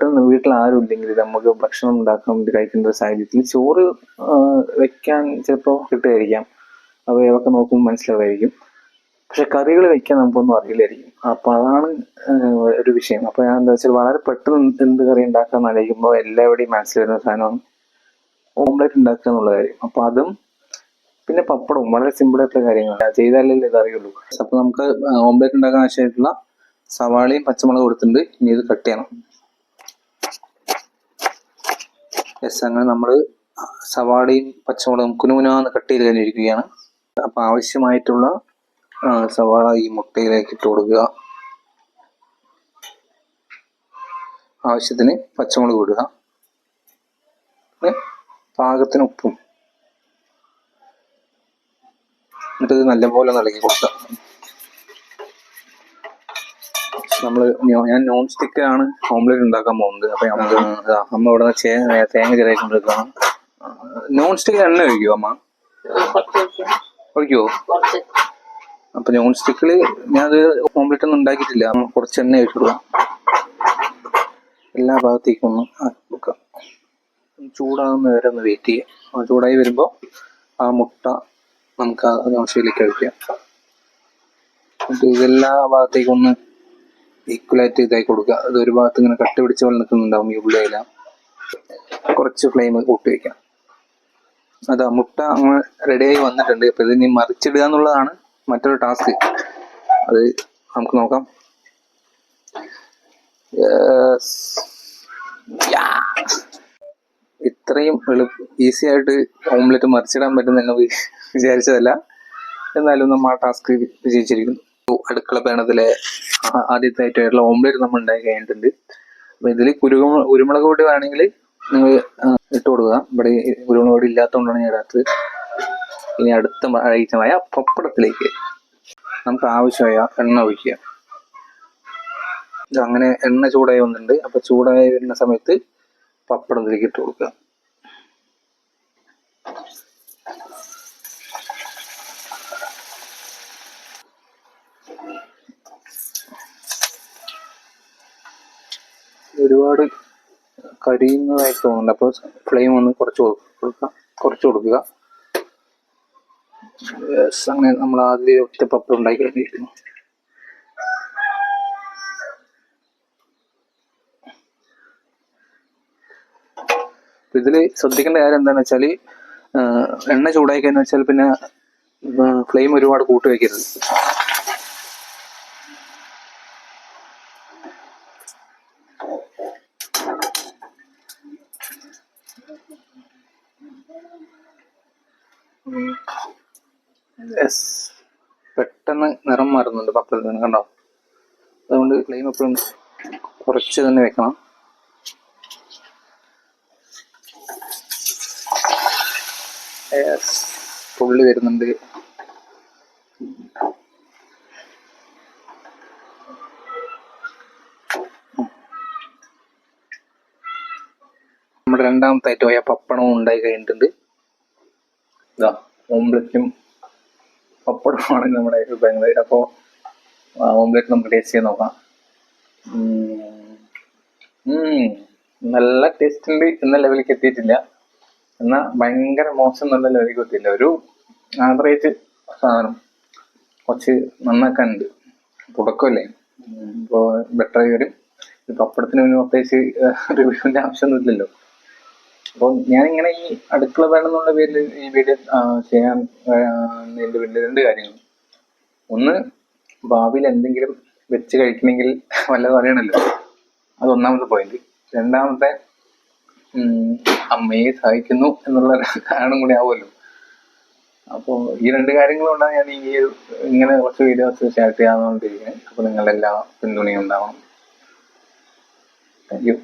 പെട്ടെന്ന് വീട്ടിൽ ആരും ഇല്ലെങ്കിൽ നമുക്ക് ഭക്ഷണം ഉണ്ടാക്കാൻ വേണ്ടി കഴിക്കുന്ന ഒരു സാഹചര്യത്തിൽ ചോറ് വെക്കാൻ ചിലപ്പോൾ കിട്ടുമായിരിക്കാം. അവയൊക്കെ നോക്കുമ്പോൾ മനസ്സിലാവുമായിരിക്കും. പക്ഷെ കറികൾ വെക്കാൻ നമുക്കൊന്നും അറിയില്ലായിരിക്കും. അപ്പോൾ അതാണ് ഒരു വിഷയം. അപ്പോൾ ഞാൻ എന്താ വെച്ചാൽ വളരെ പെട്ടെന്ന് എന്ത് കറി ഉണ്ടാക്കാൻ ആലോചിക്കുമ്പോൾ എല്ലാവരുടെയും മനസ്സിൽ വരുന്ന സാധനമാണ് ഓംലെറ്റ് ഉണ്ടാക്കുക എന്നുള്ള കാര്യം. അപ്പോൾ അതും പിന്നെ പപ്പടവും വളരെ സിമ്പിൾ ആയിട്ടുള്ള കാര്യങ്ങളാണ്. ചെയ്താലേ ഇത് അറിയുള്ളൂ. അപ്പോൾ നമുക്ക് ഓംലെറ്റ് ഉണ്ടാക്കാൻ ആവശ്യമായിട്ടുള്ള സവാളയും പച്ചമുളകും കൊടുത്തിട്ടുണ്ട് ഇനി ഇത് കട്ട് ചെയ്യണം. യെസ് അങ്ങനെ നമ്മൾ സവാളയും പച്ചമുളകും കുനുകുനാന്ന് കട്ട് ചെയ്ത് കഴിഞ്ഞിരിക്കുകയാണ്. അപ്പോൾ ആവശ്യമായിട്ടുള്ള സവാള ഈ മുട്ടയിലേക്ക് ഇട്ട് കൊടുക്കുക. ആവശ്യത്തിന് പച്ചമുളക് ഇടുക. പാകത്തിന് ഉപ്പും. എന്നിട്ട് നല്ലപോലെ നൽകി കൊടുക്കുക. നമ്മൾ ഞാൻ നോൺ ആണ് ഓംലെറ്റ് ഉണ്ടാക്കാൻ പോകുന്നത്. അപ്പൊ നമുക്ക് അമ്മ ഇവിടെ തേങ്ങ ചിരകൊണ്ടിരിക്കണം നോൺ സ്റ്റിക്കിൽ എണ്ണ ഒഴിക്കുമോ അമ്മ? ഒഴിക്കോ ഒഴിക്കുമോ അപ്പൊ നോൺ സ്റ്റിക്കിൽ ഞാനത് ഓംലെറ്റ് ഒന്നും ഉണ്ടാക്കിയിട്ടില്ല. അമ്മ കുറച്ച് എണ്ണ ഒഴിച്ചു എല്ലാ ഭാഗത്തേക്കും ഒന്ന് ഒന്ന് ചൂടാകുന്ന വരെ ഒന്ന് വെയിറ്റ് ചെയ്യാം. ചൂടായി വരുമ്പോൾ ആ മുട്ട നമുക്ക് ആ നോൺ സ്റ്റിക്കിലേക്ക് ഒഴിക്കാം ഇതെല്ലാ ഭാഗത്തേക്കും ഒന്ന് ഈക്വലായിട്ട് ഇതായി കൊടുക്കുക. അത് ഒരു ഭാഗത്ത് ഇങ്ങനെ കട്ട പിടിച്ച പോലെ നിൽക്കുന്നുണ്ടാവും ഈ ഉള്ളിയെല്ലാം കുറച്ച് ഫ്ലെയിം കൂട്ടി വയ്ക്കാം അതാ മുട്ട റെഡിയായി വന്നിട്ടുണ്ട്. അപ്പൊ ഇതിനി മറിച്ചിടുക എന്നുള്ളതാണ് മറ്റൊരു ടാസ്ക് അത് നമുക്ക് നോക്കാം. ഇത്രയും എളുപ്പ ഈസി ആയിട്ട് ഓംലെറ്റ് മറിച്ചിടാൻ പറ്റുന്ന വിചാരിച്ചതല്ല. എന്നാലും നമ്മൾ ആ ടാസ്ക് വിജയിച്ചിരിക്കുന്നു. അടുക്കള പേണത്തിലെ ആ- ആദ്യത്തെ ആയിട്ടുള്ള ഓംലെറ്റ് നമ്മൾ ഉണ്ടാക്കി കഴിഞ്ഞിട്ടുണ്ട്. അപ്പൊ ഇതിൽ കുരുമുളക് പൊടി വേണമെങ്കിൽ നിങ്ങൾ ഇട്ട് കൊടുക്കുക. ഇവിടെ കുരുമുളക് പൊടി ഇല്ലാത്തതുകൊണ്ടാണ് ഞാൻ ഇടാത്തത്. ഇനി അടുത്ത ഐറ്റമായ പപ്പടത്തിലേക്ക്. നമുക്ക് ആവശ്യമായ എണ്ണ ഒഴിക്കുക. അങ്ങനെ എണ്ണ ചൂടായി വന്നിട്ടുണ്ട്. അപ്പൊ ചൂടായി വരുന്ന സമയത്ത് പപ്പടത്തിലേക്ക് ഇട്ട് കൊടുക്കുക. ഒരുപാട് കരിയുന്നതായി തോന്നുന്നുണ്ട്. അപ്പോൾ ഫ്ലെയിം ഒന്ന് കുറച്ച് കൊടുക്കുക കുറച്ച് കൊടുക്കുക. അങ്ങനെ നമ്മൾ ആദ്യം ഒറ്റ പപ്പടം ഉണ്ടാക്കി കഴിഞ്ഞിരിക്കുന്നു ഇതിൽ ശ്രദ്ധിക്കേണ്ട കാര്യം എന്താണെന്ന് വെച്ചാൽ എണ്ണ ചൂടായി കഴിഞ്ഞാൽ വെച്ചാൽ പിന്നെ ഫ്ലെയിം ഒരുപാട് കൂട്ടി വെക്കരുത് യെസ് പെട്ടെന്ന് നിറം മാറുന്നുണ്ട് പപ്പടത്തിന് കണ്ടോ? അതുകൊണ്ട് ഫ്ലെയിം എപ്പോഴും കുറച്ച് തന്നെ വെക്കണം. യെസ് പുള്ളി വരുന്നുണ്ട്. നമ്മുടെ രണ്ടാമത്തെ ഐറ്റമായ പപ്പടവും ഉണ്ടായി കഴിഞ്ഞിട്ടുണ്ട്. ഇതാ ഓംലെറ്റും പപ്പടമാണ് നമ്മുടെ വിഭവങ്ങൾ അപ്പോൾ ഓംലെറ്റ് നമുക്ക് ടേസ്റ്റ് ചെയ്ത് നോക്കാം. നല്ല ടേസ്റ്റ് ഉണ്ട്. എന്ന ലെവലിലേക്ക് എത്തിയിട്ടില്ല. എന്നാൽ ഭയങ്കര മോശം എന്നുള്ള ലെവലിലേക്ക് എത്തിയില്ല. ഒരു ആവറേജ് സാധനം. കുറച്ച് നന്നാക്കാനുണ്ട് തുടക്കമല്ലേ? ഇപ്പോൾ ബെറ്റർ ആയി വരും. പപ്പടത്തിന് പിന്നെ പ്രത്യേകിച്ച് റിവ്യൂവിന്റെ ആവശ്യമൊന്നുമില്ലല്ലോ. അപ്പോൾ ഞാനിങ്ങനെ ഈ അടുക്കള വേണമെന്നുള്ള പേരിൽ ഈ വീഡിയോ ചെയ്യാൻ എന്റെ വീട്ടിൽ രണ്ട് കാര്യങ്ങൾ. ഒന്ന് ഭാവിയിൽ എന്തെങ്കിലും വെച്ച് കഴിക്കണമെങ്കിൽ വല്ലതും അറിയണമല്ലോ അത് ഒന്നാമത്തെ പോയിന്റ് രണ്ടാമത്തെ അമ്മയെ സഹായിക്കുന്നു എന്നുള്ള കാരണം കൂടി ആവുമല്ലോ. അപ്പോൾ ഈ രണ്ട് കാര്യങ്ങളും കൊണ്ടാണ് ഞാൻ ഈ ഇങ്ങനെ കുറച്ച് വീഡിയോസ് ഷെയർ ചെയ്യാമെന്നുകൊണ്ടിരിക്കുന്നത് അപ്പോൾ നിങ്ങളുടെ എല്ലാ പിന്തുണയും ഉണ്ടാവണം. Thank you